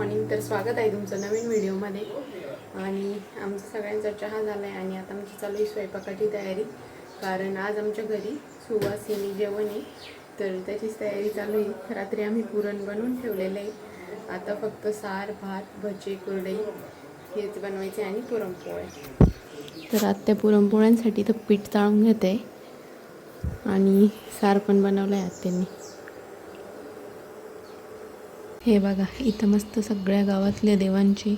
Morning तर स्वागत आहे तुमचं नवीन व्हिडिओमध्ये. आणि आमचा सगळ्यांचा चहा झाला आहे आणि आता आमची चालू आहे स्वयंपाकाची तयारी. कारण आज आमच्या घरी सुवासिनी जेवण आहे. तर त्याचीच तयारी चालू आहे. रात्री आम्ही पुरण बनवून ठेवलेलं आहे. आता फक्त सार भात भजी कुरडई हेच बनवायचे आणि पुरणपोळ्या. तर आत्या पुरणपोळ्यांसाठी तर पीठ चाळून घेते. आणि सार पण बनवलं आहे आत्यांनी हे बघा इथं मस्त सगळ्या गावातल्या देवांची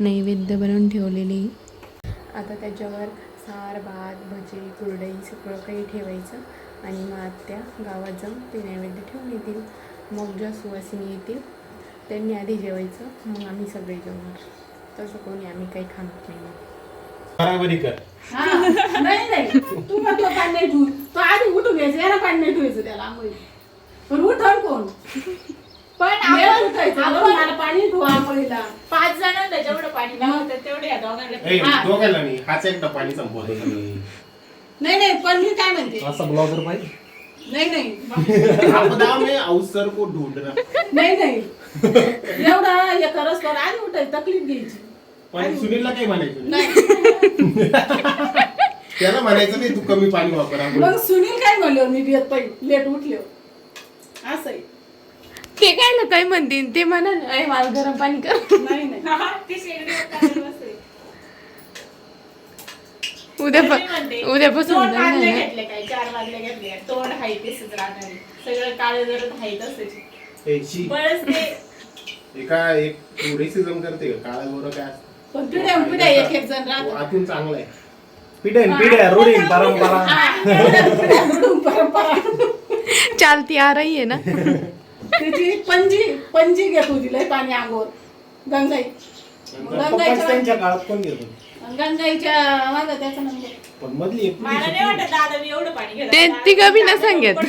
नैवेद्य बनवून ठेवलेली. आता त्याच्यावर सार भात भजी कुरडई सगळं काही ठेवायचं आणि मग आत्या गावात जाऊन ते नैवेद्य ठेवून येतील. मग ज्या सुवासिनी येतील. त्यांनी आधी जेवायचं मग आम्ही सगळे जेवणार. तसं कोणी आम्ही काही खात नाही. बराबरी कर. हा, नाही नाही. तू म्हटलं पाणी नाही ठेवू. तो आधी उठून घ्यायचं याला पाणी नाही ठेवायचं त्याला आंघोळी पण उठण कोण? पण आपण आपण मला पाणी ठेवू आंघोळीला पाच जणांना जेवढं पाणी लागतं तेवढे या दोघांना. ए हा. दोघांना नाही हाच एकटा पाणी संपवतो नाही? नाही पण मी काय म्हणते? असा ब्लॉगर पाहिजे नाही नाही. आपदा में अवसर को ढूंढना नाही नाही. एवढा हे करस कर आधी उठायची तकलीफ घ्यायची. पण सुनीलला काही म्हणायचं नाही. नाही. त्याला म्हणायचं नाही तू कमी पाणी वापर. मग. सुनील काय म्हणलो मी बियत पाहिजे लेट उठलो. असं आहे. ते काय ना काय म्हणतील ते म्हणा ना, "अय, मला गरम पाणी कर. नाही. उद्या म्हणते, उद्यापासून दोन ना. घेतले काय? चार तोंड हाय तेच राहणार. आहे. सगळं काळे जर हाय तसंच ए, शी. बळच ते एका एक रेसिझम करते का? काळा गोरं काय असतं? पण पिढ्या पिढ्या एक एक जण तो राहतात आतून चांगला आहे. पिढ्या पिढ्या रूढीन परंपरा. पिढ्या घडून परंपरा. चालती आ रही आहे ना? त्याची पंजी पंजी घेत होती लय पाणी अंगोर गंगाई. त्यांच्या काळात कोण घेत? गंगाईच्या माझा त्याचा नंबर. पण मधली एक मला नाही वाटत दादा मी एवढं पाणी घेत ते तिघं बी ना सांगत.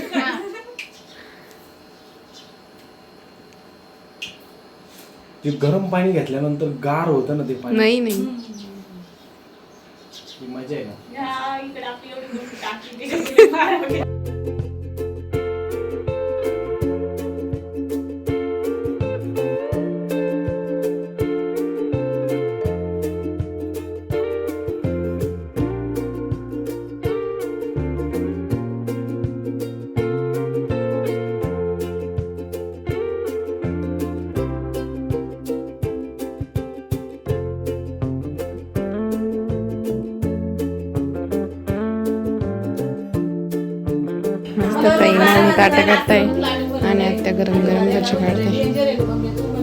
ते गरम पाणी घेतल्यानंतर गार होतं ना ते पाणी? नाही नाही. ती मजा आहे ना? इकडे आपली एवढी टाकी नवीन ताटं आणि आत्या गरम गरम भजी काढताय.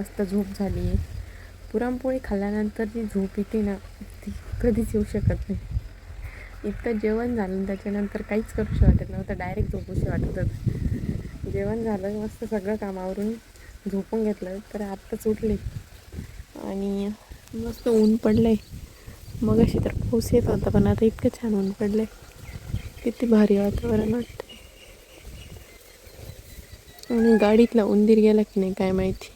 मस्त झोप झाली आहे. पुरणपोळी खाल्ल्यानंतर जी झोप येते ना ती कधीच येऊ शकत नाही. इतकं जेवण झालं त्याच्यानंतर काहीच करूशी वाटत नव्हतं डायरेक्ट झोपूशी वाटत होतं. जेवण झालं मस्त सगळं कामावरून झोपून घेतलं तर आत्ताच उठले. आणि मस्त ऊन पडलंय. मग अशी तर पाऊस येत होता पण आता इतकं छान ऊन पडलंय. किती भारी वातावरण वाटतं आणि गाडीतला उंदीर गेला की नाही काय माहिती.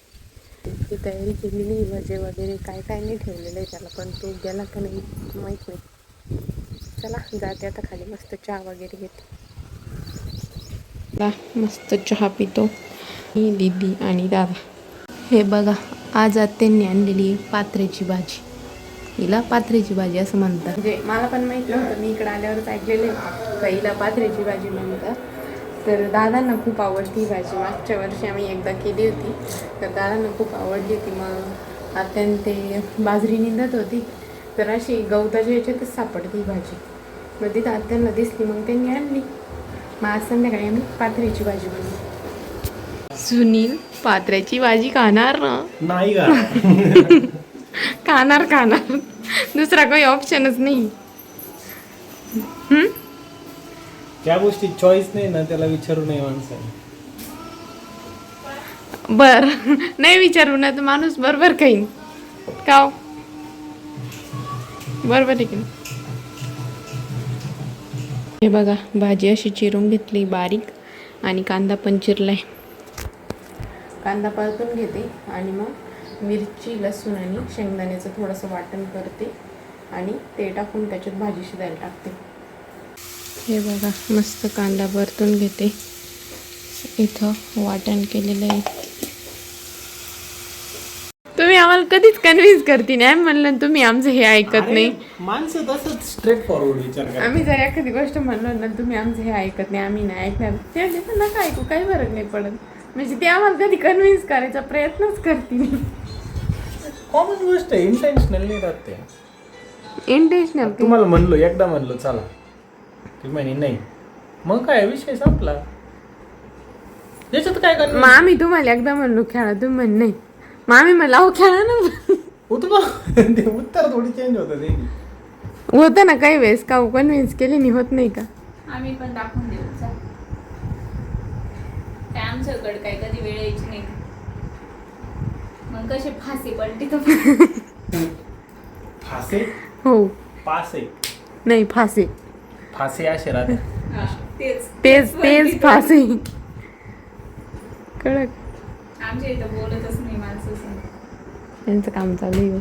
ती तयारी केलेली भजे वगैरे काय काय नाही ठेवलेलं आहे त्याला पण तो गेला का नाही माहीत नाही. चला जाते आता खाली मस्त चहा वगैरे घेते. मस्त चहा पितो. मी दीदी आणि दादा. हे बघा आज आत्यांनी आणलेली पात्र्याची भाजी. हिला पात्र्याची भाजी असं म्हणतात. म्हणजे मला पण माहीत नव्हतं मी इकडे आल्यावरच ऐकलेलं आहे. का हिला पात्र्याची भाजी म्हणतात. तर दादांना खूप आवडती ही भाजी. मागच्या वर्षी आम्ही एकदा केली होती. तर दादांना खूप आवडली होती. मग आत्यान ते बाजरी निंदत होती. तर अशी गवताच्या याच्यातच सापडते ही भाजी. मग तिथं आत्यांना दिसली. मग त्यांनी आणली. मग आज संध्याकाळी आम्ही पात्र्याची भाजी बनवली सुनील पात्र्याची भाजी खाणार ना? नाही खाणार खाणार. दुसरा काही ऑप्शनच नाही. त्या ज्या गोष्टी चॉईस नाही ना त्याला विचारू नये माणसाने. बर नाही विचारू ना तर माणूस बरोबर काही का हो? बरोबर आहे की नाही? हे बघा भाजी अशी चिरून घेतली बारीक आणि कांदा पण चिरलाय. कांदा परतून घेते आणि मग मिरची लसूण आणि शेंगदाण्याचं थोडंसं वाटण करते आणि ते टाकून त्याच्यात भाजी शिजायला टाकते. हे बघा मस्त कांदा परतून घेते. इथं वाटण केलेलं आहे. तुम्ही आम्हाला कधीच कन्व्हिन्स करते नाही. म्हणलं तुम्ही आमचं हे ऐकत नाही. माणसं तसंच स्ट्रेट फॉरवर्ड विचार आम्ही जर एखादी गोष्ट म्हणलो ना तुम्ही आमचं हे ऐकत नाही आम्ही नाही ऐकणार. ते म्हणले, "तर नका ऐकू काही फरक नाही पडत. म्हणजे ते आम्हाला कधी कन्व्हिन्स करायचा प्रयत्नच करतील कॉमन गोष्ट आहे इंटेन्शनल नाही राहत इंटेन्शनल तुम्हाला म्हणलो एकदा म्हणलो चला. ती म्हणे नाही. मग काय विषय संपला. याच्यात काय करणार? आम्ही तुम्हाला एकदा म्हणलो खेळा. तुम्ही म्हण नाही. आम्ही म्हणलं अहो खेळा ना. उतबा ते उत्तर थोडी चेंज होतं ते होतं ना काही वेळेस का कन्व्हिन्स केली नाही होत नाही का? आम्ही पण दाखवून देऊ चल. काय आमच्याकडे काय कधी वेळ यायची नाही. मग कसे फाशी पडली तर. फासे? हो. पासे. नाही फासे. फासे राहते. हा, तेच. तेच फासे. कळक आमच्या इथं बोलतच नाही माणसं. त्यांचं काम चालू आहे. हो.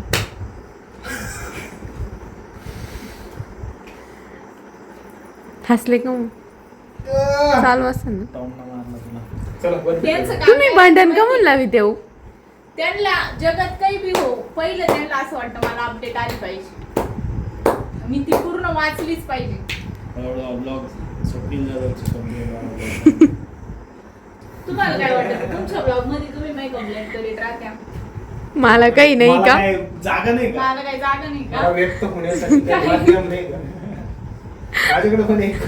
हसले का मग? चालू असं ना. टॉमना मारला तुला. चला बंद त्यांचं. काम तुम्ही काय भांडण? का म्हणून लावी देऊ? त्यांना जगात काही बी हो पहिलं त्यांना असं वाटतं मला अपडेट आली पाहिजे. मी ती पूर्ण वाचलीच पाहिजे. तुम्हाला काय वाटतं? तुमच्या ब्लॉगमध्ये तुम्ही नाही कंप्लेंट करीत राहत्या मला काही नाही का? जागा नाही का? मला काही जागा नाही मला का व्यक्त होण्यासाठी काही माध्यम नाही का? माझ्याकडे पण एक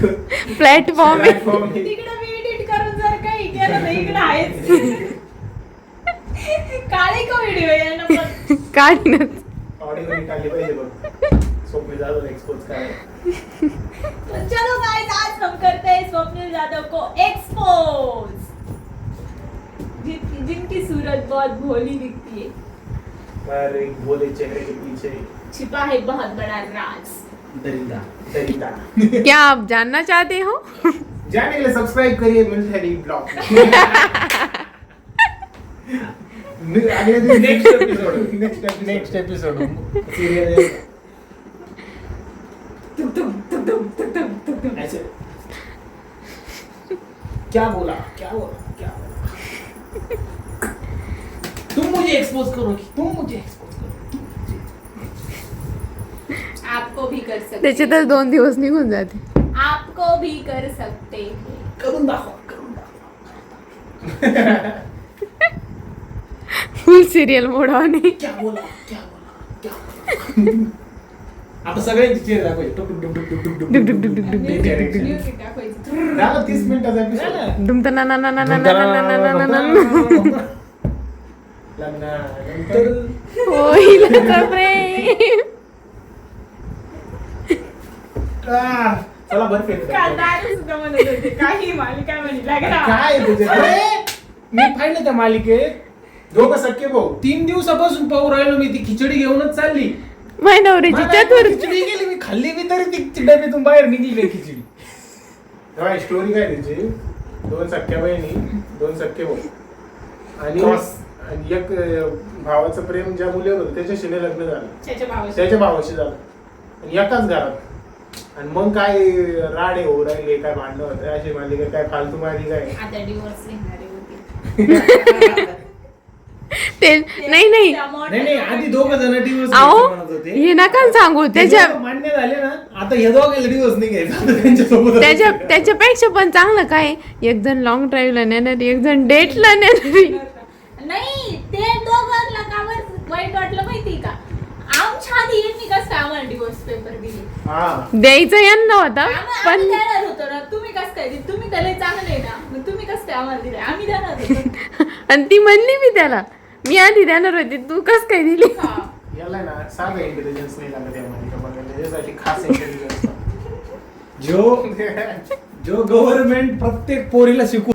प्लॅटफॉर्म आहे. तिकडे मी एडिट करून जर काही केलं तर इकडे आहेच. काळे का व्हिडिओ यांना पण. काढीनच ऑडिओ निकाली पाहिजे बघ. एक्सपोज तो चलो गाइस आज हम करते हैं स्वप्निल यादव को एक्सपोज जिनकी जिनकी सूरत बहुत भोली दिखती है। पर एक भोले चेहरे के पीछे छिपा है बहुत बड़ा राज। दरिंदा दरिद्रा क्या आप जानना चाहते हो? जाने के लिए सब्सक्राइब करिए मिलिटरी ब्लॉग अगले दिन next episode next episode next episode serial ऐसे। क्या बोला? क्या बोला? क्या बोला? तुम मुझे एक्सपोज करोगी। तुम मुझे एक्सपोज करो आपको भी कर सकते त्याच्यातच दोन दिवस निघून जाते। आपको भी कर सकते हैं। करून दाखवा करून दाखवा फुल सिरियल मोडाने क्या बोला? क्या बोला? क्या बोला? आता सगळ्यांची चेअर दाखवायची काही त्या मालिकेत दोघ सख्य भाऊ तीन दिवसापासून पाहू राहिलो मी ती खिचडी घेऊनच चालली माय नवऱ्याची मला चतुर. खिचडी गेली मी खाल्ली मी तरी ती डब्यातून बाहेर निघली खिचडी. तेव्हा स्टोरी काय त्याची? दोन सख्या बहिणी दोन सख्खे भाऊ. आणि आणि एक अं, भावाचं प्रेम ज्या मुलीवर होतं त्याच्याशी नाही लग्न झालं. त्याच्या भावाशी. त्याच्या भावाशी झालं. आणि एकाच घरात. आणि मग काय राडे हो राहिले काय भांडणं होते अशी मालिका काय फालतू मालिका आहे आता डिवोर्स घेणारे होते. ते नाही नाही. नाही नाही आधी दोघं जण डिवोर्स अहो म्हणत होते. हे नका सांगू. त्याच्या ते मान्य झाले ना आता हे दोघांना डिवोर्स नाही घ्यायचा. आता त्यांच्यासोबत त्याच्या त्याच्यापेक्षा पण चांगलं काय? एक जण लॉंग ड्राईव्हला नेणारी एक जण डेटला नेणारी. नाही ते दोघांना का बरं वाईट वाटलं माहिती का? आमच्या आधी यांनी कसं काय आम्हाला डिवोर्स पेपर दिले? हा. द्यायचं यांना होता आम्हा- पण आम्ही देणार होतो ना. तुम्ही कसं काय दिले? तुम्ही त्याला चांगले ना? मग तुम्ही कसं काय आम्हाला दिले? आम्ही देणार होतो. आणि ती म्हणली मी त्याला. मी आधी देणार होती तू कस काय दिली? हा. याला ना साधा इंटेलिजन्स नाही लागत यामध्ये का बघायला त्याच्यासाठी खास इंटेलिजन्स जो जो गव्हर्नमेंट प्रत्येक पोरीला शिकू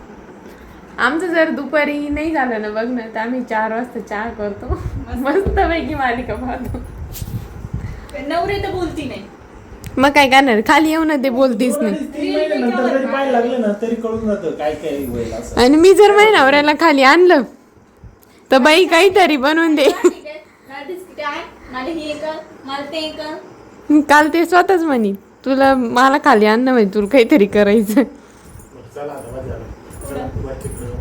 आमचं जर दुपारी नाही झालं ना बघ ना तर आम्ही चार वाजता चहा करतो. मस्त पैकी मालिका पाहतो. नवरे तर बोलती नाही. मग काय करणार? खाली येऊ ना ते बोलतीच नाही. तीन महिन्यानंतर जरी पाय लागले ना तरी कळून जातं काय काय होईल असं. आणि मी जर माझ्या नवऱ्याला खाली आणलं तर बाई काहीतरी बनवून दे ठीक आहे मला बिस्किट आहे मला हे कर मला ते कर काल ते स्वतःच म्हणी तुला मला खाली आणणं म्हणजे तुला काहीतरी करायचं चला आता बस झालं चला, वर तिकडे जाऊ.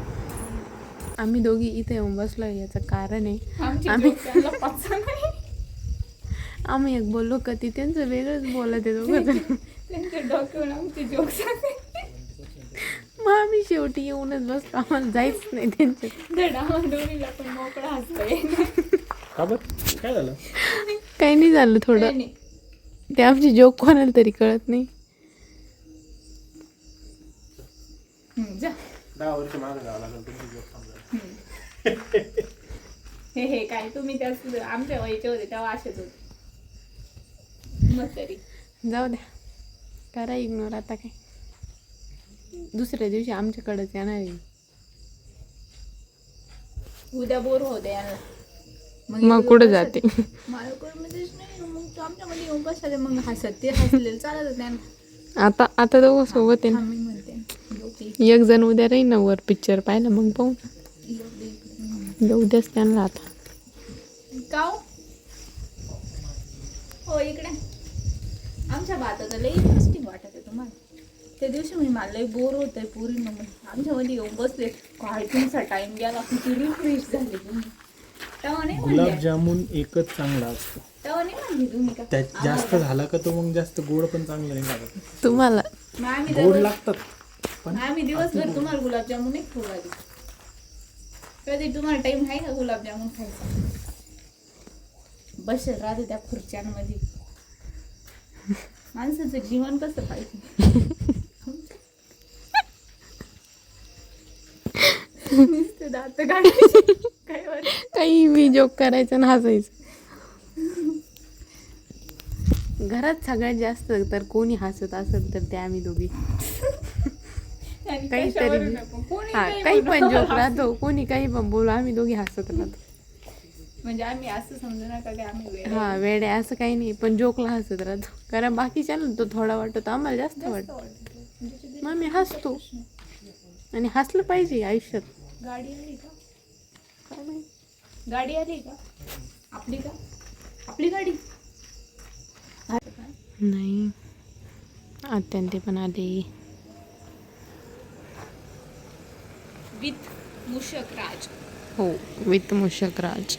आम्ही दोघी इथे येऊन बसलो याचं कारण आहे आमची आम्ही- नाही आम्ही एक बोललो का ती त्यांचं वेगळंच बोलत आहे दोघं जण. त्यांच्या डोक्यावर आमची जोक मग आम्ही शेवटी येऊनच बसलो आम्हाला जायच नाही त्यांच्या. धडा दोन्हीला पण मोकळा हसतोय का बरं? काय झालं? काही नाही झालं थोडं. काही नाही. ते आमची जोक कोणाला तरी कळत नाही. जा. दहा वर्ष मागे जावं लागेल तुमची joke समजायला. हे हे काय तुम्ही त्याच आमच्या वयाचे होते तेव्हा असेच होते मग तरी. जाऊ द्या. करा इग्नोर आता काय. दुसऱ्या दिवशी आमच्याकडेच येणार आहे. उद्या बोर होते मग कुठं जाते? नाही मग तू आमच्यामध्ये येऊन मग हसत ते हसलेलं चालत त्यांना आता आता दोघं सोबत आहे आम्ही म्हणते. योगी ना एक जण उद्या राहील ना वर पिक्चर पाहिलं मग पाहू. ना. उद्याच त्यांना आता. का हो? हो इकडे. आमच्या भाताचं लई इंटरेस्टिंग वाटत आहे तुम्हाला. त्या दिवशी मी मला लई बोर होत आहे पुरी मग आमच्यामध्ये येऊन बसले. काय तुमचा टाइम गेला किती रिफ्रेश झाले. तुम्ही तेव्हा नाही म्हणले. गुलाबजामुन एकच चांगला असतो. तेव्हा नाही म्हणले तुम्ही का? त्यात जास्त झाला का तो मग जास्त गोड पण चांगलं नाही लागत. तुम्हाला. मग आम्ही गोड लागतात पण आम्ही दिवसभर तुम्हाला गुलाबजामुन एक खाऊ लागले कधी तुम्हाला टाइम आहे का गुलाबजामुन खायचा? बसेल राहते त्या खुर्च्यांमध्ये. माणसाचं जीवन कसं पाहिजे? काही मी जोक करायचं ना हसायचं. घरात सगळ्यात जास्त तर कोणी हसत असेल तर ते आम्ही दोघी. काहीतरी हा काही. पण जोक राहतो कोणी काही पण बोलू आम्ही दोघी हसत राहतो. म्हणजे आम्ही असं समजू नका की आम्ही वेडे. हा वेळ आहे असं काही नाही पण जोकला हसत राहतो. कारण बाकीच्या तो थोडा वाटतो आम्हाला जास्त वाटतो. मग आम्ही हसतो. आणि हसलं पाहिजे आयुष्यात. गाडी आली का काय माहित. गाडी आली का आपली का आपली गाडी। नाही। अत्यंत पण आली विथ मुशक राज। हो विथ मुशक राज।